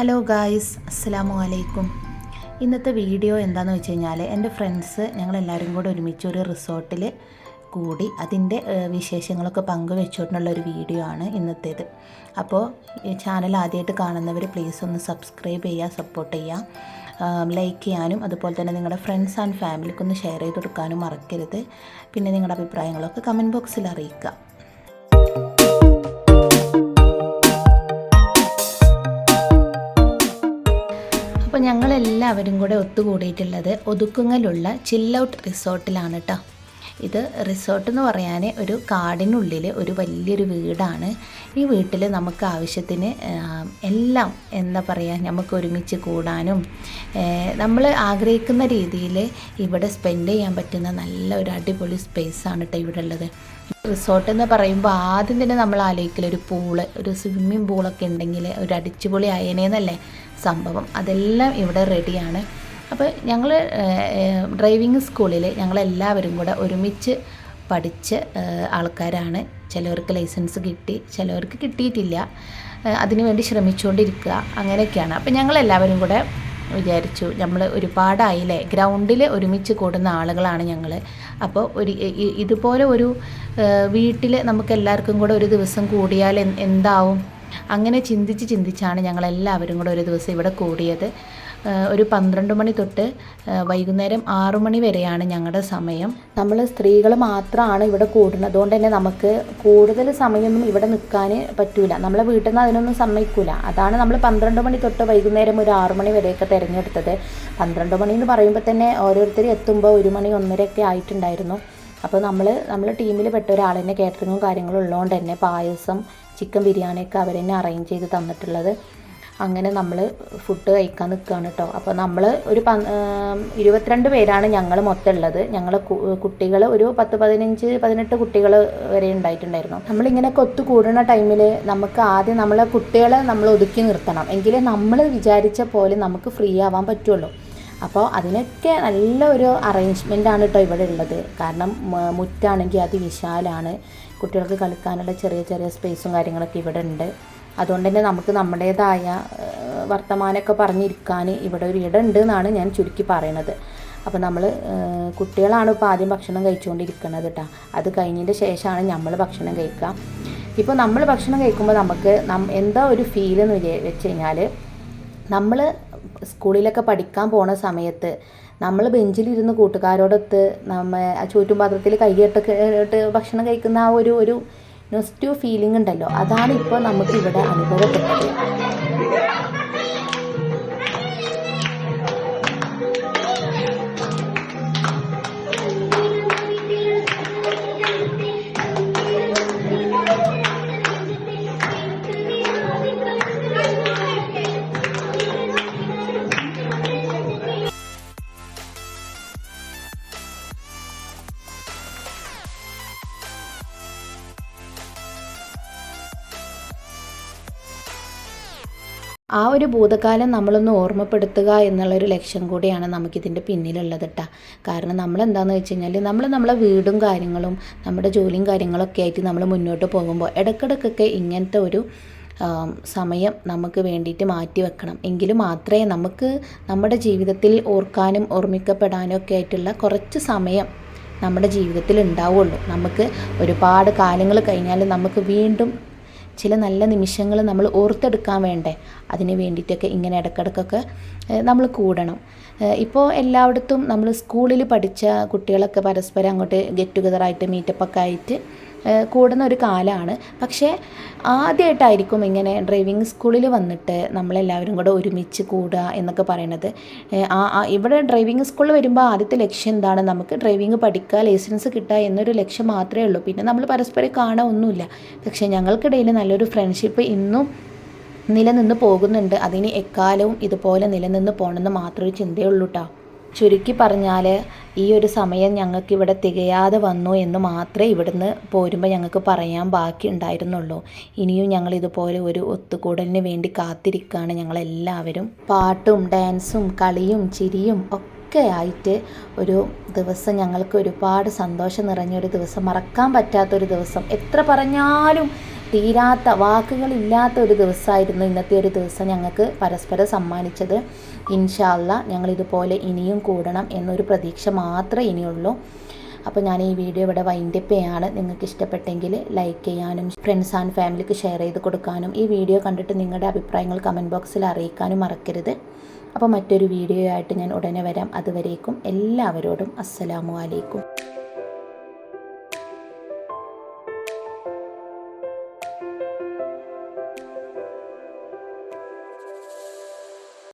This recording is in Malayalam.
ഹലോ ഗായ്സ് അസ്സലാമു അലൈക്കും. ഇന്നത്തെ വീഡിയോ എന്താണെന്ന് വെച്ച് കഴിഞ്ഞാൽ എന്റെ ഫ്രണ്ട്സ് ഞങ്ങളെല്ലാവരും കൂടെ ഒരുമിച്ച് ഒരു റിസോർട്ടിൽ കൂടി അതിന്റെ വിശേഷങ്ങളൊക്കെ പങ്കുവെച്ചുകൊണ്ടുള്ള ഒരു വീഡിയോ ആണ് ഇന്നത്തേത്. അപ്പോൾ ചാനൽ ആദ്യമായിട്ട് കാണുന്നവർ പ്ലീസ് ഒന്ന് സബ്സ്ക്രൈബ് ചെയ്യുക സപ്പോർട്ട് ചെയ്യുക ലൈക്ക് ചെയ്യാനും അതുപോലെ തന്നെ നിങ്ങളുടെ ഫ്രണ്ട്സ് ആൻഡ് ഫാമിലിക്കൊന്ന് ഷെയർ ചെയ്ത് കൊടുക്കാനും മറക്കരുത്. പിന്നെ നിങ്ങളുടെ അഭിപ്രായങ്ങളൊക്കെ കമന്റ് ബോക്സിൽ അറിയിക്കുക. അപ്പോൾ ഞങ്ങളെല്ലാവരും കൂടെ ഒത്തുകൂടിയിട്ടുള്ളത് ഒതുക്കുങ്ങലുള്ള ചില്ലൗട്ട് റിസോർട്ടിലാണ് കേട്ടോ ഇത് റിസോർട്ട് എന്ന് പറയാൻ ഒരു കാടിനുള്ളിൽ ഒരു വലിയൊരു വീടാണ്. ഈ വീട്ടിൽ നമുക്ക് ആവശ്യത്തിന് എല്ലാം എന്താ പറയുക നമുക്ക് ഒരുമിച്ച് കൂടാനും നമ്മൾ ആഗ്രഹിക്കുന്ന രീതിയിൽ ഇവിടെ സ്പെൻഡ് ചെയ്യാൻ പറ്റുന്ന നല്ല ഒരു അടിപൊളി സ്പേസാണ് കേട്ടോ ഇവിടെ ഉള്ളത്. റിസോർട്ട് എന്ന് പറയുമ്പോൾ ആദ്യം തന്നെ നമ്മൾ ആലോചിക്കില്ല ഒരു പൂൾ ഒരു സ്വിമ്മിംഗ് പൂളൊക്കെ ഉണ്ടെങ്കിൽ ഒരു അടിച്ചുപൊളി അയനേന്നല്ലേ സംഭവം. അതെല്ലാം ഇവിടെ റെഡിയാണ് അപ്പോൾ ഞങ്ങൾ ഡ്രൈവിംഗ് സ്കൂളിൽ ഞങ്ങളെല്ലാവരും കൂടെ ഒരുമിച്ച് പഠിച്ച ആൾക്കാരാണ്. ചിലവർക്ക് ലൈസൻസ് കിട്ടി ചിലവർക്ക് കിട്ടിയിട്ടില്ല. അതിനുവേണ്ടി ശ്രമിച്ചുകൊണ്ടിരിക്കുക അങ്ങനെയൊക്കെയാണ്. അപ്പോൾ ഞങ്ങളെല്ലാവരും കൂടെ വിചാരിച്ചു നമ്മൾ ഒരുപാടായില്ലേ? ഗ്രൗണ്ടിൽ ഒരുമിച്ച് കൂടുന്ന ആളുകളാണ് ഞങ്ങൾ അപ്പോൾ ഒരു ഇതുപോലെ ഒരു വീട്ടിൽ നമുക്ക് എല്ലാവർക്കും കൂടെ ഒരു ദിവസം കൂടിയാൽ എന്താവും? അങ്ങനെ ചിന്തിച്ച് ചിന്തിച്ചാണ് ഞങ്ങളെല്ലാവരും കൂടെ ഒരു ദിവസം ഇവിടെ കൂടിയത്. ഒരു പന്ത്രണ്ട് മണി തൊട്ട് വൈകുന്നേരം ആറു മണി വരെയാണ് ഞങ്ങളുടെ സമയം. നമ്മൾ സ്ത്രീകൾ മാത്രമാണ് ഇവിടെ കൂടുന്നത്. അതുകൊണ്ട് തന്നെ നമുക്ക് കൂടുതൽ സമയമൊന്നും ഇവിടെ നിൽക്കാൻ പറ്റൂല. നമ്മളെ വീട്ടിൽ നിന്ന് അതിനൊന്നും സമ്മതിക്കൂല. അതാണ് നമ്മൾ പന്ത്രണ്ട് മണി തൊട്ട് വൈകുന്നേരം ഒരു ആറു മണി വരെയൊക്കെ തിരഞ്ഞെടുത്തത്. പന്ത്രണ്ട് മണി എന്ന് പറയുമ്പോൾ തന്നെ ഓരോരുത്തർ എത്തുമ്പോൾ ഒരു മണി ഒന്നരയൊക്കെ ആയിട്ടുണ്ടായിരുന്നു. അപ്പോൾ നമ്മൾ നമ്മൾ ടീമിൽ പെട്ട ഒരാൾ തന്നെ കാറ്ററിങ്ങും കാര്യങ്ങളും ഉള്ളതുകൊണ്ട് തന്നെ പായസം ചിക്കൻ ബിരിയാണിയൊക്കെ അവർ തന്നെ അറേഞ്ച് ചെയ്ത് തന്നിട്ടുള്ളത്. അങ്ങനെ നമ്മൾ ഫുഡ് കഴിക്കാൻ നിൽക്കുകയാണ് കേട്ടോ അപ്പോൾ നമ്മൾ ഒരു പ ഇരുപത്തിരണ്ട് പേരാണ് ഞങ്ങൾ മൊത്തം ഉള്ളത് ഞങ്ങൾ കുട്ടികൾ ഒരു പത്ത് പതിനഞ്ച് പതിനെട്ട് കുട്ടികൾ വരെ ഉണ്ടായിട്ടുണ്ടായിരുന്നു നമ്മളിങ്ങനെയൊക്കെ ഒത്തുകൂടുന്ന ടൈമിൽ നമുക്ക് ആദ്യം നമ്മളെ കുട്ടികളെ നമ്മൾ ഒതുക്കി നിർത്തണം. എങ്കിലേ നമ്മൾ വിചാരിച്ച പോലെ നമുക്ക് ഫ്രീ ആവാൻ പറ്റുള്ളൂ. അപ്പോൾ അതിനൊക്കെ നല്ല ഒരു ആണ് കേട്ടോ ഇവിടെ ഉള്ളത് കാരണം മുറ്റാണെങ്കിൽ അതിവിശാലാണ്. കുട്ടികൾക്ക് കളിക്കാനുള്ള ചെറിയ ചെറിയ സ്പേസും കാര്യങ്ങളൊക്കെ ഇവിടെ ഉണ്ട് അതുകൊണ്ട് തന്നെ നമുക്ക് നമ്മുടേതായ വർത്തമാനമൊക്കെ പറഞ്ഞിരിക്കാൻ ഇവിടെ ഒരു ഇടം ഉണ്ട് എന്നാണ് ഞാൻ ചുരുക്കി പറയണത്. അപ്പോൾ നമ്മൾ കുട്ടികളാണ് ഇപ്പോൾ ആദ്യം ഭക്ഷണം കഴിച്ചുകൊണ്ടിരിക്കുന്നത് കേട്ടോ അത് കഴിഞ്ഞതിന്റെ ശേഷമാണ് നമ്മൾ ഭക്ഷണം കഴിക്കുക. ഇപ്പോൾ നമ്മൾ ഭക്ഷണം കഴിക്കുമ്പോൾ നമുക്ക് എന്താ ഒരു ഫീൽ എന്ന് വിചാ- വെച്ച് കഴിഞ്ഞാൽ നമ്മൾ സ്കൂളിലൊക്കെ പഠിക്കാൻ പോണ സമയത്ത് നമ്മൾ ബെഞ്ചിലിരുന്ന് കൂട്ടുകാരോടൊത്ത് നമ്മ ആ ചുറ്റുപാത്രത്തിൽ കൈയിട്ടൊക്കെ ഇട്ട് ഭക്ഷണം കഴിക്കുന്ന ആ ഒരു ഒരു നെസ്റ്റീവ് ഫീലിംഗ് ഉണ്ടല്ലോ. അതാണ് ഇപ്പോൾ നമുക്കിവിടെ അനുഭവപ്പെട്ടത്. ആ ഒരു ഭൂതകാലം നമ്മളൊന്ന് ഓർമ്മപ്പെടുത്തുക എന്നുള്ളൊരു ലക്ഷ്യം കൂടിയാണ് നമുക്കിതിന്റെ പിന്നിലുള്ളത് കേട്ടോ കാരണം നമ്മൾ എന്താണെന്ന് വെച്ച് കഴിഞ്ഞാൽ നമ്മൾ നമ്മളെ വീടും കാര്യങ്ങളും നമ്മുടെ ജോലിയും കാര്യങ്ങളൊക്കെ ആയിട്ട് നമ്മൾ മുന്നോട്ട് പോകുമ്പോൾ ഇടയ്ക്കിടയ്ക്കൊക്കെ ഇങ്ങനത്തെ ഒരു സമയം നമുക്ക് വേണ്ടിയിട്ട് മാറ്റി വെക്കണം. എങ്കിൽ മാത്രമേ നമുക്ക് നമ്മുടെ ജീവിതത്തിൽ ഓർക്കാനും ഓർമ്മിക്കപ്പെടാനും ഒക്കെ ആയിട്ടുള്ള കുറച്ച് സമയം നമ്മുടെ ജീവിതത്തിൽ ഉണ്ടാവുള്ളൂ. നമുക്ക് ഒരുപാട് കാലങ്ങൾ കഴിഞ്ഞാൽ നമുക്ക് വീണ്ടും ചില നല്ല നിമിഷങ്ങൾ നമ്മൾ ഓർത്തെടുക്കാൻ വേണ്ടേ? അതിന് വേണ്ടിയിട്ടൊക്കെ ഇങ്ങനെ ഇടയ്ക്കിടയ്ക്കൊക്കെ നമ്മൾ കൂടണം. ഇപ്പോൾ എല്ലായിടത്തും നമ്മൾ സ്കൂളിൽ പഠിച്ച കുട്ടികളൊക്കെ പരസ്പരം അങ്ങോട്ട് ഗെറ്റ് ടുഗദറായിട്ട് മീറ്റപ്പൊക്കെ ആയിട്ട് കൂടുന്ന ഒരു കാലമാണ് പക്ഷേ ആദ്യമായിട്ടായിരിക്കും ഇങ്ങനെ ഡ്രൈവിംഗ് സ്കൂളിൽ വന്നിട്ട് നമ്മളെല്ലാവരും കൂടെ ഒരുമിച്ച് കൂടുക എന്നൊക്കെ പറയണത്. ഇവിടെ ഡ്രൈവിംഗ് സ്കൂളിൽ വരുമ്പോൾ ആദ്യത്തെ ലക്ഷ്യം എന്താണ്? നമുക്ക് ഡ്രൈവിംഗ് പഠിക്കുക ലൈസൻസ് കിട്ടുക എന്നൊരു ലക്ഷ്യം മാത്രമേ ഉള്ളൂ. പിന്നെ നമ്മൾ പരസ്പരം കാണാൻ ഒന്നുമില്ല. പക്ഷേ ഞങ്ങൾക്കിടയിൽ നല്ലൊരു ഫ്രണ്ട്ഷിപ്പ് ഇന്നും നിലനിന്ന് പോകുന്നുണ്ട്. അതിന് എക്കാലവും ഇതുപോലെ നിലനിന്ന് പോകണമെന്ന് മാത്രമേ ചിന്തയുള്ളൂ കേട്ടോ ചുരുക്കി പറഞ്ഞാൽ ഈ ഒരു സമയം ഞങ്ങൾക്ക് ഇവിടെ തികയാതെ വന്നു എന്ന് മാത്രമേ ഇവിടുന്ന് പോരുമ്പോൾ ഞങ്ങൾക്ക് പറയാൻ ബാക്കി ഉണ്ടായിരുന്നുള്ളൂ. ഇനിയും ഞങ്ങൾ ഇതുപോലെ ഒരു ഒത്തുകൂടലിന് വേണ്ടി കാത്തിരിക്കുകയാണ് ഞങ്ങളെല്ലാവരും. പാട്ടും ഡാൻസും കളിയും ചിരിയും ഒക്കെ ആയിട്ട് ഒരു ദിവസം ഞങ്ങൾക്ക് ഒരുപാട് സന്തോഷം നിറഞ്ഞൊരു ദിവസം മറക്കാൻ പറ്റാത്തൊരു ദിവസം. എത്ര പറഞ്ഞാലും തീരാത്ത വാക്കുകളില്ലാത്ത ഒരു ദിവസമായിരുന്നു ഇന്നത്തെ ഒരു ദിവസം ഞങ്ങൾക്ക് പരസ്പരം സമ്മാനിച്ചത്. ഇൻഷാല്ല ഞങ്ങളിതുപോലെ ഇനിയും കൂടണം എന്നൊരു പ്രതീക്ഷ മാത്രമേ ഇനിയുള്ളൂ. അപ്പോൾ ഞാൻ ഈ വീഡിയോ ഇവിടെ വൈൻഡപ്പ് ചെയ്യാണ്. നിങ്ങൾക്ക് ഇഷ്ടപ്പെട്ടെങ്കിൽ ലൈക്ക് ചെയ്യാനും ഫ്രണ്ട്സ് ആൻഡ് ഫാമിലിക്ക് ഷെയർ ചെയ്ത് കൊടുക്കാനും ഈ വീഡിയോ കണ്ടിട്ട് നിങ്ങളുടെ അഭിപ്രായങ്ങൾ കമന്റ് ബോക്സിൽ അറിയിക്കാനും മറക്കരുത്. അപ്പോൾ മറ്റൊരു വീഡിയോ ആയിട്ട് ഞാൻ ഉടനെ വരാം. അതുവരേക്കും എല്ലാവരോടും അസ്സലാമു അലൈക്കും.